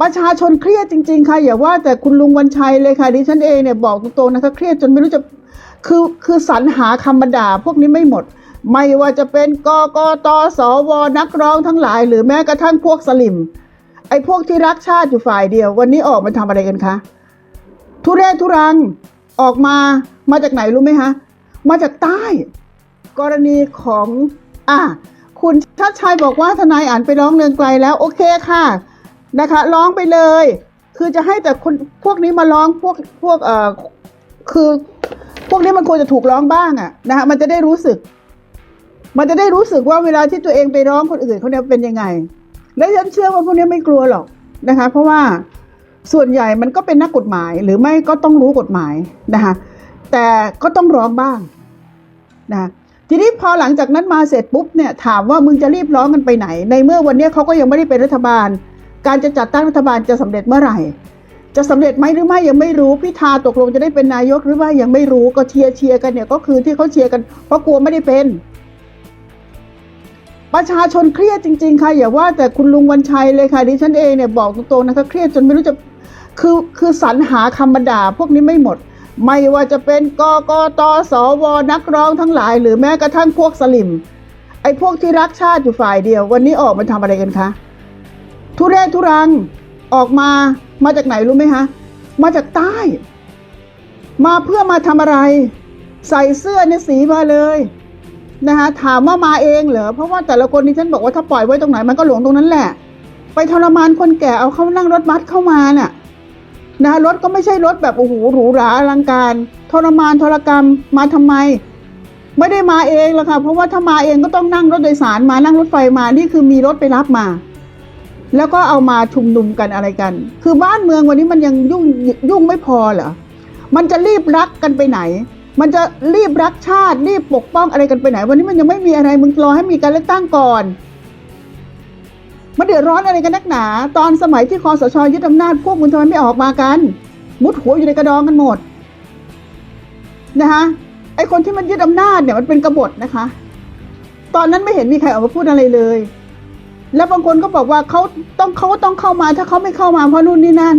ประชาชนเครียดจริง ๆ ค่ะ อย่าว่าแต่คุณลุงวันชัยเลยค่ะดิฉันเองเนี่ยบอกตรงๆนะคะเครียดจนไม่รู้จะคือคือสรรหาคำบรรดาพวกนี้ไม่หมด ไม่ว่าจะเป็นกกตสวนักร้องทั้งหลาย หรือแม้กระทั่งพวกสลิม ไอ้พวกที่รักชาติอยู่ฝ่ายเดียว วันนี้ออกมาทำอะไรกันคะทุเรศทุรังออกมามาจากไหนรู้ไหมคะมาจากใต้ กรณีของอะคุณชาติชัยบอกว่าทนายอ่านไปร้องเรืองไกลแล้วโอเคค่ะ นะคะ ร้องไปเลย คือจะให้แต่คนพวกนี้มาร้องพวกพวกเอ่อคือพวกนี้มันควรจะถูกร้องบ้างอะนะคะมันจะได้รู้สึก มันจะได้รู้สึกว่าเวลาที่ตัวเองไปร้องคนอื่นเขาเนี่ยเป็นยังไง และฉันเชื่อว่าพวกนี้ไม่กลัวหรอกนะคะ เพราะว่าส่วนใหญ่มันก็เป็นนักกฎหมายหรือไม่ก็ต้องรู้กฎหมายนะคะแต่ก็ต้องร้องบ้างนะทีนี้พอหลังจากนั้นมาเสร็จปุ๊บเนี่ยถามว่ามึงจะรีบร้องกันไปไหน ในเมื่อวันนี้เขาก็ยังไม่ได้เป็นรัฐบาล การจะจัดตั้งรัฐบาลจะสำเร็จเมื่อไหร่ จะสำเร็จไหมหรือไม่ยังไม่รู้พิธาตกลงจะได้เป็นนายกหรือว่ายังไม่รู้ก็เชียร์เชียร์กันเนี่ยก็คือที่เขาเชียร์กันเพราะกลัวไม่ได้เป็น ประชาชนเครียดจริง ๆ ค่ะอย่าว่าแต่คุณลุงวันชัยเลยค่ะดิฉันเองเนี่ยบอกตรงๆนะคะเครียดจนไม่รู้จะคือคือสรรหาคำบรรดาพวกนี้ไม่หมด ไม่ว่าจะเป็นกกตสวนักร้องทั้งหลาย หรือแม้กระทั่งพวกสลิมไอ้พวกที่รักชาติอยู่ฝ่ายเดียว วันนี้ออกมาทำอะไรกันคะ ทุเรศทุรังออกมามาจากไหนรู้ไหมคะมาจากใต้ มาเพื่อมาทำอะไร ใส่เสื้อเนี่ยสีมาเลยนะคะถามว่ามาเองเหรอเพราะว่าแต่ละคนที่ฉันบอกว่าถ้าปล่อยไว้ตรงไหนมันก็หลงตรงนั้นแหละ ไปทรมานคนแก่เอาเข้านั่งรถบัสเข้ามาน่ะนะรถก็ไม่ใช่รถแบบโอ้โหหรูหราอลังการ ทรมานทรกรรมมาทำไม ไม่ได้มาเองหรอกค่ะเพราะว่าถ้ามาเองก็ต้องนั่งรถโดยสารมานั่งรถไฟมานี่คือมีรถไปรับมา แล้วก็เอามาชุมนุมกันอะไรกัน คือบ้านเมืองวันนี้มันยังยุ่งยุ่งไม่พอเหรอ มันจะรีบรักกันไปไหน มันจะรีบรักชาติรีบปกป้องอะไรกันไปไหน วันนี้มันยังไม่มีอะไรมึงรอให้มีการเลือกตั้งก่อนมันเดือดร้อนอะไรกันนักหนา ตอนสมัยที่คอสชยึดอำนาจพวกมึงทำไมไม่ออกมากัน มุดหัวอยู่ในกระดองกันหมดนะคะไอคนที่มันยึดอำนาจเนี่ยมันเป็นกบฏนะคะ ตอนนั้นไม่เห็นมีใครออกมาพูดอะไรเลย แล้วบางคนก็บอกว่าเขาต้องเขาต้องเข้ามา ถ้าเขาไม่เข้ามาเพราะนู่นนี่นั่น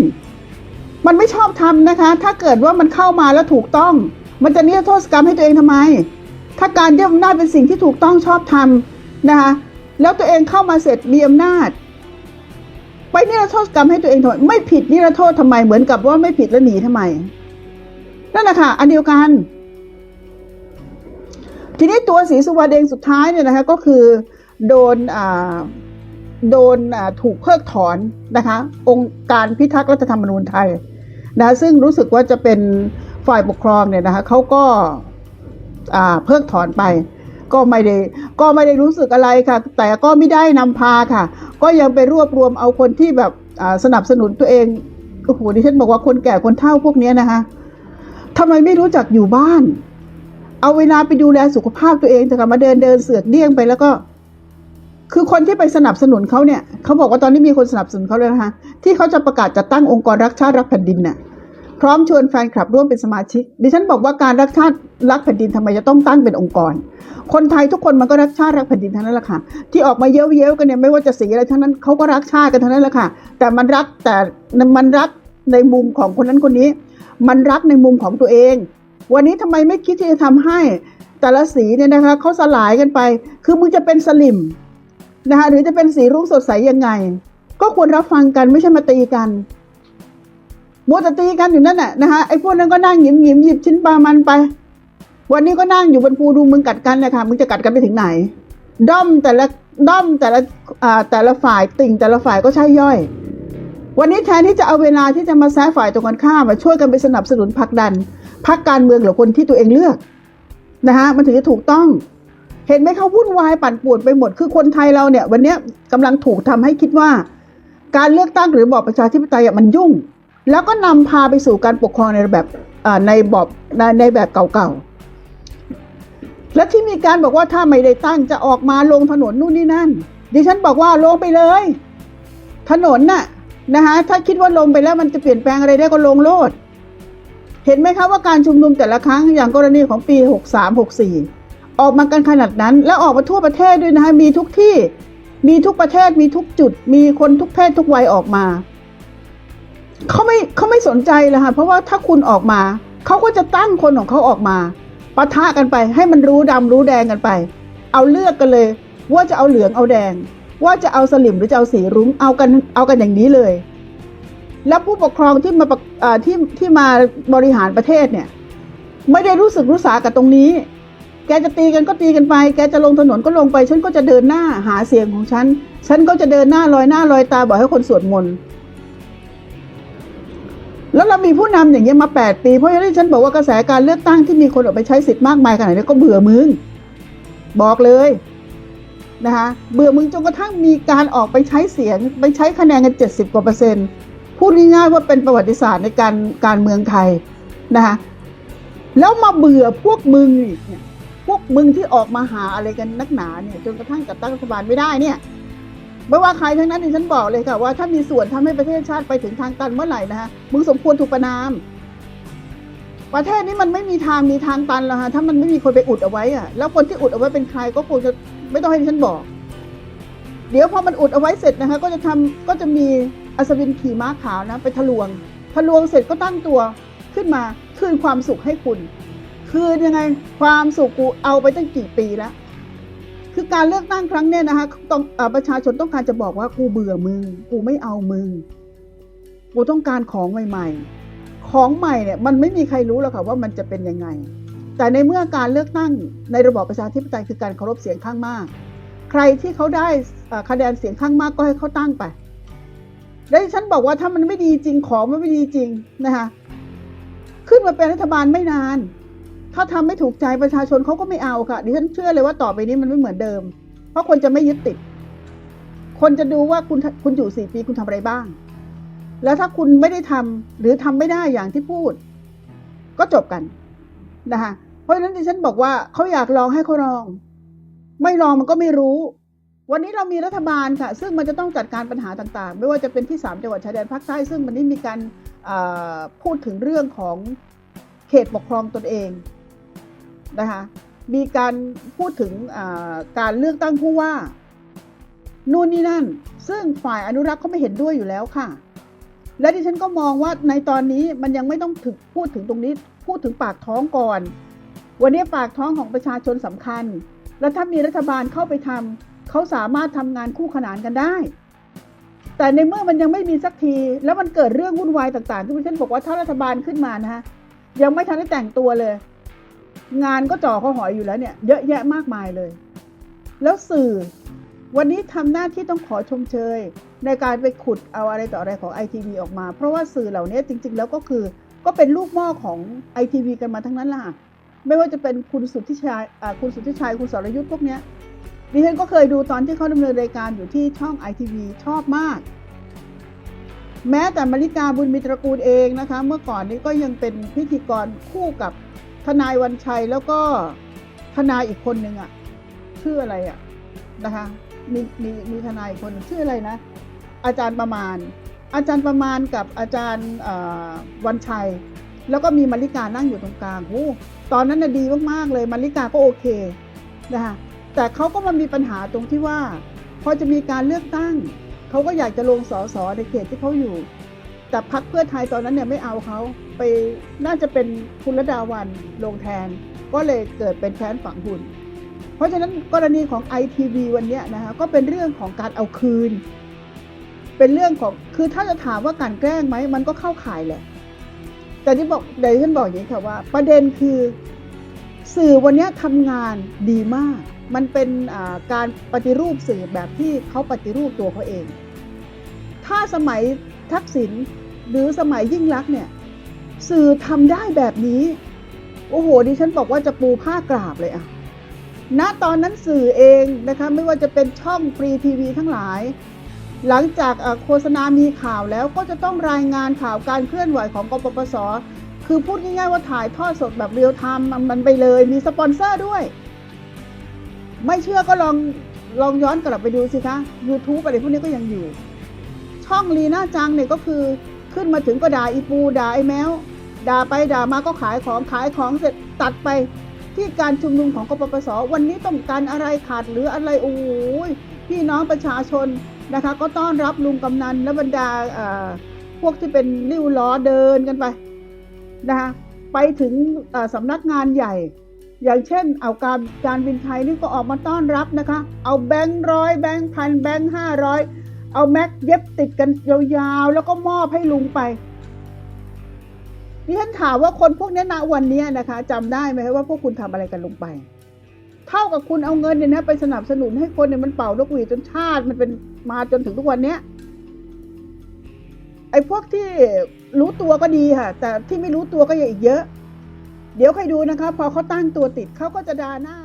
มันไม่ชอบทำนะคะ ถ้าเกิดว่ามันเข้ามาแล้วถูกต้อง มันจะนิรโทษกรรมให้ตัวเองทำไม ถ้าการยึดอำนาจเป็นสิ่งที่ถูกต้องชอบทำนะคะแล้วตัวเองเข้ามาเสร็จมีอำนาจ ไปนิรโทษกรรมให้ตัวเองทำไมไม่ผิดนิรโทษทำไมเหมือนกับว่าไม่ผิดแล้วหนีทำไมนั่นแหละค่ะอันเดียวกัน ทีนี้ตัวศรีสุวรรณเองสุดท้ายเนี่ยนะคะก็คือโดนอ่า โดนถูกเพิกถอนนะคะ องค์การพิทักษ์รัฐธรรมนูญไทยนะซึ่งรู้สึกว่าจะเป็นฝ่ายปกครองเนี่ยนะคะเขาก็าเพิกถอนไป ก็ไม่ได้ก็ไม่ได้รู้สึกอะไรค่ะ แต่ก็ไม่ได้นำพาค่ะ ก็ยังไปรวบรวมเอาคนที่แบบสนับสนุนตัวเองโอ้โหดิฉันบอกว่าคนแก่คนเฒ่าพวกนี้นะคะทำไมไม่รู้จักอยู่บ้าน เอาเวลาไปดูแลสุขภาพตัวเองแต่กลับมาเดินเดินเสือกเดี่ยงไปแล้วก็ คือคนที่ไปสนับสนุนเขาเนี่ยเขาบอกว่าตอนนี้มีคนสนับสนุนเขาเลยนะคะที่เขาจะประกาศจัดตั้งองค์กรรักชาติรักแผ่นดินน่ะพร้อมชวนแฟนคลับร่วมเป็นสมาชิก ดิฉันบอกว่าการรักชาติรักแผ่นดินทำไมจะต้องตั้งเป็นองค์กร คนไทยทุกคนมันก็รักชาติรักแผ่นดินทั้งนั้นแหละค่ะ ที่ออกมาเย้ยวเย้ยวๆกันเนี่ยไม่ว่าจะสีอะไรทั้งนั้นเขาก็รักชาติกันทั้งนั้นแหละค่ะ แต่มันรักแต่มันรักในมุมของคนนั้นคนนี้ มันรักในมุมของตัวเอง วันนี้ทำไมไม่คิดที่จะทำให้แต่ละสีเนี่ยนะคะเขาสลายกันไป คือมึงจะเป็นสลิม นะคะหรือจะเป็นสีรุ้งสดใสยังไง ก็ควรรับฟังกันไม่ใช่มาตีกันมัวแต่ตีกันอยู่นั่นแหละนะคะไอ้พวกนั้นก็นั่งหยิมหยิมหยิบชิ้นปลามันไป วันนี้ก็นั่งอยู่บนภูดูมึงกัดกันเลยค่ะมึงจะกัดกันไปถึงไหน ด้อมแต่ละด้อมแต่ละอ่าแต่ละฝ่ายติ่งแต่ละฝ่ายก็ใช่ย่อย วันนี้แทนที่จะเอาเวลาที่จะมาแซะฝ่ายตรงกันข้ามมาช่วยกันไปสนับสนุนผลักดันพรรคการเมืองหรือคนที่ตัวเองเลือกนะฮะมันถึงจะถูกต้อง เห็นไหมเขาวุ่นวายปั่นป่วนไปหมดคือคนไทยเราเนี่ย วันนี้ยกำลังถูกทำให้คิดว่า การเลือกตั้งหรือบอบประชาธิปไตยมันยุ่ง แล้วก็นำพาไปสู่การปกครองในแบบในบอบในในแบบเก่าๆและที่มีการบอกว่าถ้าไม่ได้ตั้งจะออกมาลงถนนนู่นนี่นั่น ดิฉันบอกว่าลงไปเลย ถนนน่ะนะคะถ้าคิดว่าลงไปแล้วมันจะเปลี่ยนแปลงอะไรได้ก็ลงโลดเห็นไหมคะว่าการชุมนุมแต่ละครั้งอย่างกรณีของปี 63 64 ออกมากันขนาดนั้น แล้วออกมาทั่วประเทศด้วยนะคะมีทุกที่ มีทุกประเทศมีทุกจุด มีคนทุกเพศทุกวัยออกมาเขาไม่เขาไม่สนใจเลยค่ะเพราะว่าถ้าคุณออกมาเขาก็จะตั้งคนของเขาออกมาปะทะกันไป ให้มันรู้ดำรู้แดงกันไป เอาเลือกกันเลย ว่าจะเอาเหลืองเอาแดง ว่าจะเอาสลิมหรือจะเอาสีรุ้งเอากันเอากันอย่างนี้เลย แล้วผู้ปกครองที่มาปกเอ่อที่ที่มาบริหารประเทศเนี่ย ไม่ได้รู้สึกรู้สากับตรงนี้ แกจะตีกันก็ตีกันไป แกจะลงถนนก็ลงไป ฉันก็จะเดินหน้าหาเสียงของฉัน ฉันก็จะเดินหน้าลอยหน้าลอยตาบอกให้คนสวดมนต์ แล้วเรามีผู้นำอย่างเงี้ยมาแปดปี เพราะฉะนั้นฉันบอกว่ากระแสการเลือกตั้งที่มีคนออกไปใช้สิทธิ์มากมายขนาดนี้ก็เบื่อมึง บอกเลยนะคะ เบื่อมึงจนกระทั่งมีการออกไปใช้เสียง ไปใช้คะแนนกันเจ็ดสิบกว่าเปอร์เซ็นต์ พูดง่ายๆว่าเป็นประวัติศาสตร์ในการการเมืองไทยนะคะ แล้วมาเบื่อพวกมึงอีกเนี่ย วกมึงที่ออกมาหาอะไรกันนักหนาเนี่ยจนกระทั่งจัดตั้งรัฐบาลไม่ได้เนี่ยไม่ว่าใครทั้งนั้นดิฉันบอกเลยค่ะว่าถ้ามีส่วนทำให้ประเทศชาติไปถึงทางตันเมื่อไหร่นะฮะมึงสมควรถูกประนาม ประเทศนี้มันไม่มีทางมีทางตันแล้วฮะถ้ามันไม่มีคนไปอุดเอาไว้อะแล้วคนที่อุดเอาไว้เป็นใครก็คงจะไม่ต้องให้ฉันบอก เดี๋ยวพอมันอุดเอาไว้เสร็จนะคะ ก็จะทำก็จะมีอัศวินขี่ม้าขาวนะ ไปทะลวง ทะลวงเสร็จก็ตั้งตัวขึ้นมาคืนความสุขให้คุณ คืนยังไงความสุขกูเอาไปตั้งกี่ปีแล้ว คือการเลือกตั้งครั้งเนี้ยนะคะต้องอประชาชนต้องการจะบอกว่ากูเบื่อมึง กูไม่เอามึง กูต้องการของใหม่ ๆ ของใหม่เนี่ยมันไม่มีใครรู้หรอกค่ะว่ามันจะเป็นยังไง แต่ในเมื่อการเลือกตั้งในระบอบประชาธิปไตยคือการเคารพเสียงข้างมาก ใครที่เขาได้คะแนนเสียงข้างมากก็ให้เขาตั้งไปแล้วฉันบอกว่าถ้ามันไม่ดีจริงของมันไม่ดีจริงนะคะขึ้นมาเป็นรัฐบาลไม่นาน ถ้าทำไม่ถูกใจประชาชนเขาก็ไม่เอาค่ะดิฉันเชื่อเลยว่าต่อไปนี้มันไม่เหมือนเดิม เพราะคนจะไม่ยึดติด คนจะดูว่าคุณคุณอยู่สี่ปีคุณทำอะไรบ้าง แล้วถ้าคุณไม่ได้ทำหรือทำไม่ได้อย่างที่พูด ก็จบกันนะคะเพราะฉะนั้นดิฉันบอกว่าเขาอยากลองให้เขาลอง ไม่ลองมันก็ไม่รู้ วันนี้เรามีรัฐบาลค่ะ ซึ่งมันจะต้องจัดการปัญหาต่างๆ ไม่ว่าจะเป็นที่สามจังหวัดชายแดนภาคใต้ซึ่งวันนี้มีการพูดถึงเรื่องของเขตปกครองตนเอง นะคะมีการพูดถึงการเลือกตั้งผู้ว่านู่นนี่นั่น ซึ่งฝ่ายอนุรักษ์เขาไม่เห็นด้วยอยู่แล้วค่ะ และดิฉันก็มองว่าในตอนนี้มันยังไม่ต้องถึงพูดถึงตรงนี้ พูดถึงปากท้องก่อน วันนี้ปากท้องของประชาชนสำคัญ แล้วถ้ามีรัฐบาลเข้าไปทำเขาสามารถทำงานคู่ขนานกันได้ แต่ในเมื่อมันยังไม่มีสักที แล้วมันเกิดเรื่องวุ่นวายต่างๆ ที่ดิฉันบอกว่าถ้ารัฐบาลขึ้นมานะฮะยังไม่ทันได้แต่งตัวเลย งานก็จ่อเขาหอยอยู่แล้วเนี่ยเยอะแยะมากมายเลย แล้วสื่อวันนี้ทำหน้าที่ต้องขอชมเชย ในการไปขุดเอาอะไรต่ออะไรของไอทีวีออกมา เพราะว่าสื่อเหล่านี้จริง ๆ แล้วก็คือก็เป็นลูกหม้อของไอทีวีกันมาทั้งนั้นล่ะ ไม่ว่าจะเป็นคุณสุทธิชัยคุณสุทธิชัยคุณสรยุทธ์พวกเนี้ยดิฉันก็เคยดูตอนที่เขาดำเนินรายการอยู่ที่ช่องไอทีวีชอบมาก แม้แต่มาริกาบุญมีตรกูลเองนะคะ เมื่อก่อนนี้ก็ยังเป็นพิธีกรคู่กับ ทนายวันชัยแล้วก็ทนายอีกคนหนึ่งอะชื่ออะไรอะนะคะมีมีมีทนายอีกคนหนึ่งชื่ออะไรนะ อาจารย์ประมาณ อาจารย์ประมาณกับอาจารย์วันชัย แล้วก็มีมาริกานั่งอยู่ตรงกลางโอ้ตอนนั้นน่ะดีมากๆเลยมาริกาก็โอเคนะคะแต่เขาก็มามีปัญหาตรงที่ว่า พอจะมีการเลือกตั้งเขาก็อยากจะลงสอสอในเขตที่เขาอยู่ แต่พักเพื่อไทยตอนนั้นเนี่ยไม่เอาเขาไปน่าจะเป็นคุณระดาวันลงแทน ก็เลยเกิดเป็นแค้นฝังหุ่น เพราะฉะนั้นกรณีของไอทีวีวันนี้นะคะก็เป็นเรื่องของการเอาคืน เป็นเรื่องของคือถ้าจะถามว่าการแกล้งไหมมันก็เข้าข่ายแหละแต่ที่บอกเดี๋ยวฉันบอกอย่างนี้ค่ะว่า ประเด็นคือ สื่อวันนี้ทำงานดีมาก มันเป็นการปฏิรูปสื่อแบบที่เขาปฏิรูปตัวเขาเอง ถ้าสมัย ทักษิณหรือสมัยยิ่งลักษณ์เนี่ย สื่อทำได้แบบนี้ โอ้โห ดิฉันบอกว่าจะปูผ้ากราบเลยอะณตอนนั้นสื่อเองนะคะ ไม่ว่าจะเป็นช่องฟรีทีวีทั้งหลาย หลังจากโฆษณามีข่าวแล้วก็จะต้องรายงานข่าวการเคลื่อนไหวของกปปส คือพูดง่ายๆว่าถ่ายทอดสดแบบเรียลไทม์มันไปเลย มีสปอนเซอร์ด้วย ไม่เชื่อก็ลองลองย้อนกลับไปดูสิคะ YouTube อะไรพวกนี้ก็ยังอยู่ ช่องลีน่าจังเนี่ยก็คือขึ้นมาถึงก็ด่าอีปูด่าไอ้แมวด่าไปด่ามาก็ขายของขายของเสร็จตัดไปที่การชุมนุมของกปปส วันนี้ต้องการอะไรขาดหรืออะไรโอ้ยพี่น้องประชาชนนะคะ ก็ต้อนรับลุงกำนันและบรรดาเอ่อพวกที่เป็นริ้วล้อเดินกันไปนะคะไปถึงสำนักงานใหญ่ อย่างเช่นเอาการการบินไทยนี่ก็ออกมาต้อนรับนะคะ เอาแบงค์ร้อยแบงค์พันแบงค์ห้าร้อย เอาแม็กเย็บติดกันยาวๆ แล้วก็มอบให้ลุงไปดิฉันถามว่าคนพวกนี้ณวันนี้นะคะจำได้ไหมว่าพวกคุณทำอะไรกันลงไป เท่ากับคุณเอาเงินเนี่ยนะไปสนับสนุนให้คนเนี่ยมันเป่านกหวีดจนชาติมันเป็นมาจนถึงทุกวันเนี้ยไอ้พวกที่รู้ตัวก็ดีค่ะ แต่ที่ไม่รู้ตัวก็ยังอีกเยอะ เดี๋ยวใครดูนะคะ พอเขาตั้งตัวติดเขาก็จะด่าหน้า